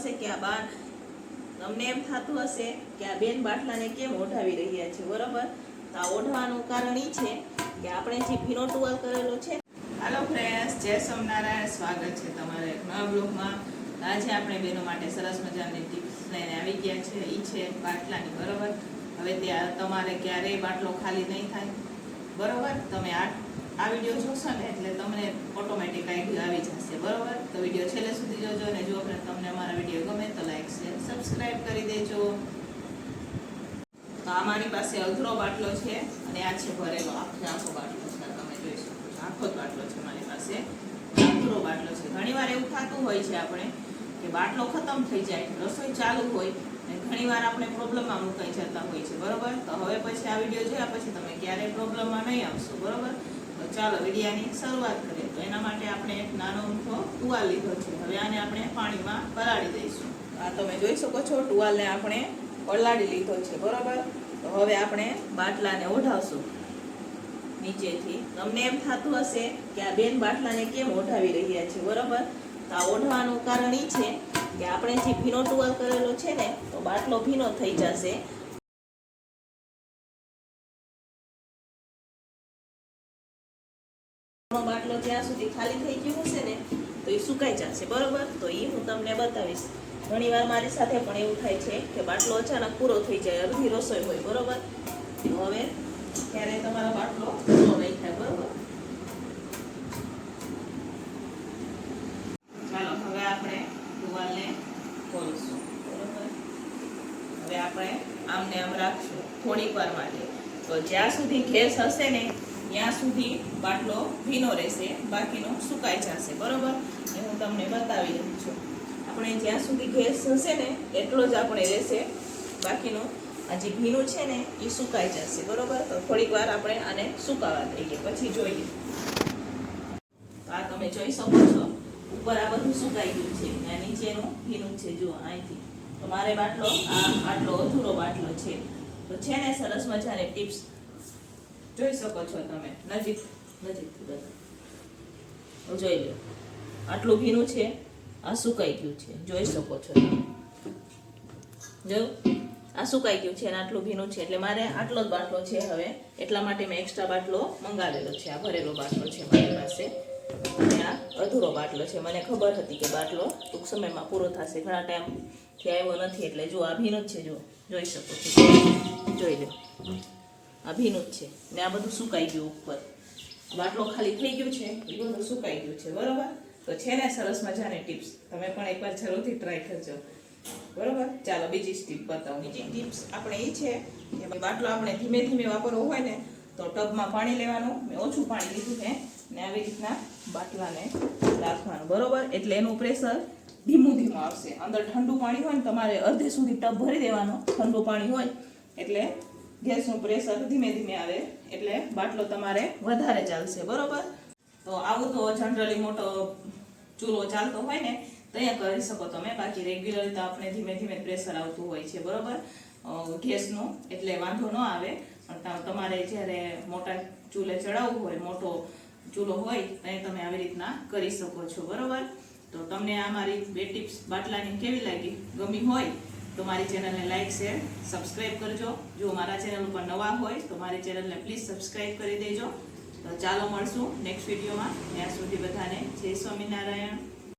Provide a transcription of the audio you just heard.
હશે કે આ બાર તમને એમ થતું હશે કે આ બેન બાટલાને કેમ ઓઢાવી રહ્યા છે, બરાબર? તો આ ઓઢવાનું કારણ એ છે કે આપણે જે ભીનો ટુવાલ કરેલો છે. હાલો ફ્રેન્ડ્સ જય સોમનારાયણ સ્વાગત છે તમારા એક નવા બ્લોગમાં. આજે આપણે બહેનો માટે સરસ મજાની ટિપ્સ લઈને આવી ગયા છે. એ છે બાટલાની, બરોબર? હવે ત્યાં તમારે ક્યારેય બાટલો ખાલી નહીં થાય. બરોબર? તમે આ આ વીડિયો જોશો ને એટલે તમને ઓટોમેટિક આઈડિયા આવી જશે. બરોબર? તો વીડિયો છેલ્લે સુધી જોજો અને જો તમને અમારા વીડિયો ગમે તો લાઈક શેર સબસ્ક્રાઇબ કરી દેજો. તો આ મારી પાસે અધરો બાટલો છે અને આ છે ભરેલો. આખે આખો બાટલો છે તમે જોઈ શકો છો. આખો જ બાટલો છે મારી પાસે. અધરો બાટલો છે. ઘણીવાર એવું થતું હોય છે આપણે કે બાટલો ખતમ થઈ જાય, રસોઈ ચાલુ હોય ઘણીવાર આપણે પ્રોબ્લેમમાં મુકાઈ જતા હોય છે, બરોબર? તો હવે પછી આ વીડિયો જોયા પછી તમે ક્યારેય પ્રોબ્લેમમાં નહીં આવશો, બરોબર? તો ચાલો વિડીયાની શરૂઆત કરીએ. તો એના માટે આપણે એક નાનો ઊંઠો ટુવાલ લીધો છે. હવે આને આપણે પાણીમાં પલાળી દઈશું. આ તમે જોઈ શકો છો, ટુવાલને આપણે પલાળી લીધો છે, બરોબર? તો હવે આપણે બાટલાને ઓઢાવશું નીચેથી. તમને એમ થતું હશે કે આ બેન બાટલાને કેમ ઓઢાવી રહ્યા છે, બરોબર? તો આ ઓઢવાનું કારણ એ છે કે આપણે જે ભીનો ટુવાલ કરેલો છે ને, તો બાટલો ભીનો થઈ જશે. બાટલો જ્યાં સુધી ખાલી થઈ ગયો હશે ને, તો એ સુકાઈ જશે, બરોબર? તો એ હું તમને બતાવીશ. ઘણીવાર મારી સાથે પણ એવું થાય છે કે બાટલો અચાનક પૂરો થઈ જાય, અડધી રસોઈ હોય, બરોબર? હવે ત્યારે તમારો બાટલો પૂરો નહીં થાય બરોબર ચાલો હવે આપણે ટુવાલને ખોલીશું. બરોબર હવે આપણે આમને આમ રાખશું થોડીક વાર માટે. તો જ્યાં સુધી ગેસ હશે ને, ત્યાં સુધી બાટલો ભીનો રહેશે, બાકીનો સુકાઈ જશે. બરોબર? એ હું તમને બતાવી રહી છું. આપણે જ્યાં સુધી ગેસ હશે ને, એટલો જ આપણે રહેશે. બાકીનું આ જે ભીનું છે ને, એ સુકાઈ જશે. બરોબર? થોડીક વાર આપણે આને સુકાવા દઈએ. પછી જોઈએ. આ તમે જોઈ શકો છો. ઉપર આ બધું સુકાઈ ગયું છે. અને નીચેનું ભીનું છે જો અહીંથી. તો મારે બાટલો, આ આટલો અધૂરો બાટલો છે. તો છે ને સરસ મજાની ટિપ્સ. જોઈ શકો છો તમે. નજીક નજીકથી બધા જોઈ લો. આટલું ભીનું છે, આ સુકાઈ ગયું છે. જોઈ શકો છો તમે. જોયું આ સુકાઈ ગયું છે અને આટલું ભીનું છે. એટલે મારે આટલો જ બાટલો છે હવે. એટલા માટે મેં એક્સ્ટ્રા બાટલો મંગાવેલો છે. આ ભરેલો બાટલો છે મારી પાસે. અધૂરો બાટલો છે. મને ખબર હતી કે બાટલો ટૂંક સમયમાં પૂરો થશે. ઘણા ટાઈમથી આવ્યો નથી એટલે જો આ ભીનું જ છે, જો જોઈ શકો છો. જોઈ લો. આ ભીનું જ છે. ને આ બધું સુકાઈ ગયું ઉપર. બાટલો ખાલી થઈ ગયો છે. એ બધું સુકાઈ ગયું છે. બરોબર? તો છે ને સરસ મજાની ટિપ્સ તમે પણ એકવાર જરૂરથી ટ્રાય કરજો. બરોબર? ચાલો, બીજી ટીપ બતાવો. બીજી ટિપ્સ આપણે એ છે કે બાટલો આપણે ધીમે ધીમે વાપરવો હોય ને તો ટબમાં પાણી લેવાનું. મેં ઓછું પાણી લીધું છે. ને આવી રીતના બાટલાને રાખવાનું. બરોબર? એટલે એનું પ્રેશર ધીમું ધીમું આવશે. અંદર ઠંડુ પાણી હોય ને, તમારે અડધે સુધી ટબ ભરી દેવાનો. ઠંડુ પાણી હોય, એટલે ગેસનું પ્રેશર ધીમે ધીમે આવે. એટલે બાટલો તમારે વધારે ચાલશે. બરોબર? તો આવું તો જનરલી મોટો ચૂલો ચાલતો હોય ને, તો અહીંયા કરી શકો તમે. બાકી રેગ્યુલર તો આપણે ધીમે ધીમે પ્રેશર આવતું હોય છે. બરોબર? ગેસનું, એટલે વાંધો ન આવે. તમારે જ્યારે મોટા ચૂલે ચડાવવું હોય, મોટો ચૂલો હોય, તો તમે આવી રીતના કરી શકો છો, બરોબર? તો તમને આ મારી બે ટિપ્સ બાટલાની કેવી લાગી? ગમી હોય, તો મારી ચેનલને લાઇક શેર સબસ્ક્રાઈબ કરજો. જો મારા ચેનલ ઉપર નવા હોય, તો મારી ચેનલને પ્લીઝ સબસ્ક્રાઈબ કરી દેજો. તો ચાલો મળશું નેક્સ્ટ વિડીયોમાં. ત્યાં સુધી બધાને જય સ્વામિનારાયણ.